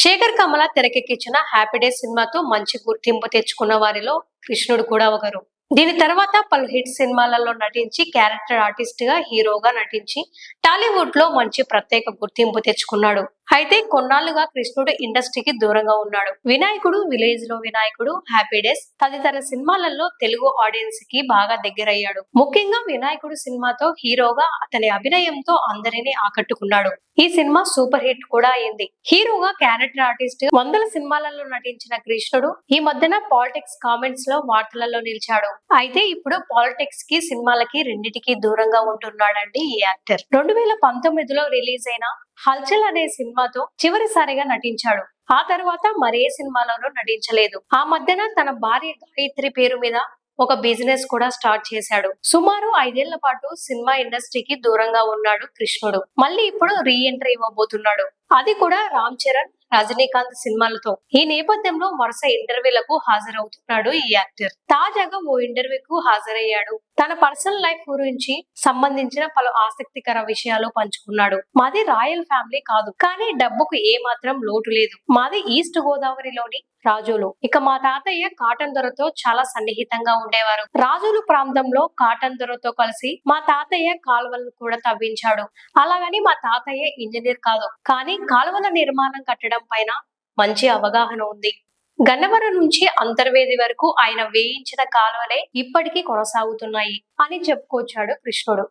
శేఖర్ కమల తెరకెక్కించిన happy day సినిమాతో మంచి గుర్తింపు తెచ్చుకున్న వారిలో కృష్ణుడు కూడా ఒకరు. దీని తర్వాత పలు హిట్ సినిమాలలో నటించి క్యారెక్టర్ ఆర్టిస్ట్గా హీరోగా నటించి టాలీవుడ్లో మంచి ప్రత్యేక గుర్తింపు తెచ్చుకున్నాడు. అయితే కొన్నాళ్ళుగా కృష్ణుడు ఇండస్ట్రీకి దూరంగా ఉన్నాడు. వినాయకుడు విలేజ్లో వినాయకుడు హ్యాపీ డేస్ తదితర సినిమాలలో తెలుగు ఆడియన్స్కి బాగా దగ్గరయ్యాడు. ముఖ్యంగా వినాయకుడు సినిమాతో హీరోగా అతని అభినయంతో అందరినీ ఆకట్టుకున్నాడు. ఈ సినిమా సూపర్ హిట్ కూడా అయింది. హీరోగా క్యారెక్టర్ ఆర్టిస్ట్ వందల సినిమాలలో నటించిన కృష్ణుడు ఈ మధ్యన పాలిటిక్స్ కామెంట్స్లో వార్తలలో నిలిచాడు. అయితే ఇప్పుడు పాలిటిక్స్కి సినిమాలకి రెండిటికి దూరంగా ఉంటున్నాడండి ఈ యాక్టర్. రెండు వేల పంతొమ్మిదిలో రిలీజ్ అయిన హల్చల్ అనే సినిమాతో చివరిసారిగా నటించాడు. ఆ తర్వాత మరే సినిమాలోనూ నటించలేదు. ఆ మధ్యన తన భార్య గాయత్రి పేరు మీద ఒక బిజినెస్ కూడా స్టార్ట్ చేశాడు. సుమారు ఐదేళ్ళ పాటు సినిమా ఇండస్ట్రీకి దూరంగా ఉన్నాడు కృష్ణుడు. మళ్ళీ ఇప్పుడు రీ ఎంట్రీ ఇవ్వబోతున్నాడు. అది కూడా రామ్ చరణ్ రజనీకాంత్ సినిమాలతో. ఈ నేపథ్యంలో వరుస ఇంటర్వ్యూలకు హాజరవుతున్నాడు ఈ యాక్టర్. తాజాగా ఓ ఇంటర్వ్యూకు హాజరయ్యాడు. తన పర్సనల్ లైఫ్ గురించి సంబంధించిన పలు ఆసక్తికర విషయాలు పంచుకున్నాడు. మాది రాయల్ ఫ్యామిలీ కాదు. కానీ డబ్బుకు ఏ మాత్రం లోటు లేదు. మాది ఈస్ట్ గోదావరిలోని రాజులు. ఇక మా తాతయ్య కాటన్ దొరతో చాలా సన్నిహితంగా ఉండేవారు. రాజులు ప్రాంతంలో కాటన్ దొరతో కలిసి మా తాతయ్య కాలువలను కూడా తవ్వించాడు. అలాగని మా తాతయ్య ఇంజనీర్ కాదు. కానీ కాలువల నిర్మాణం కట్టడం పైన మంచి అవగాహన ఉంది. గన్నవరం నుంచి అంతర్వేది వరకు ఆయన వేయించిన కాలువలే ఇప్పటికీ కొనసాగుతున్నాయి అని చెప్పుకొచ్చాడు కృష్ణుడు.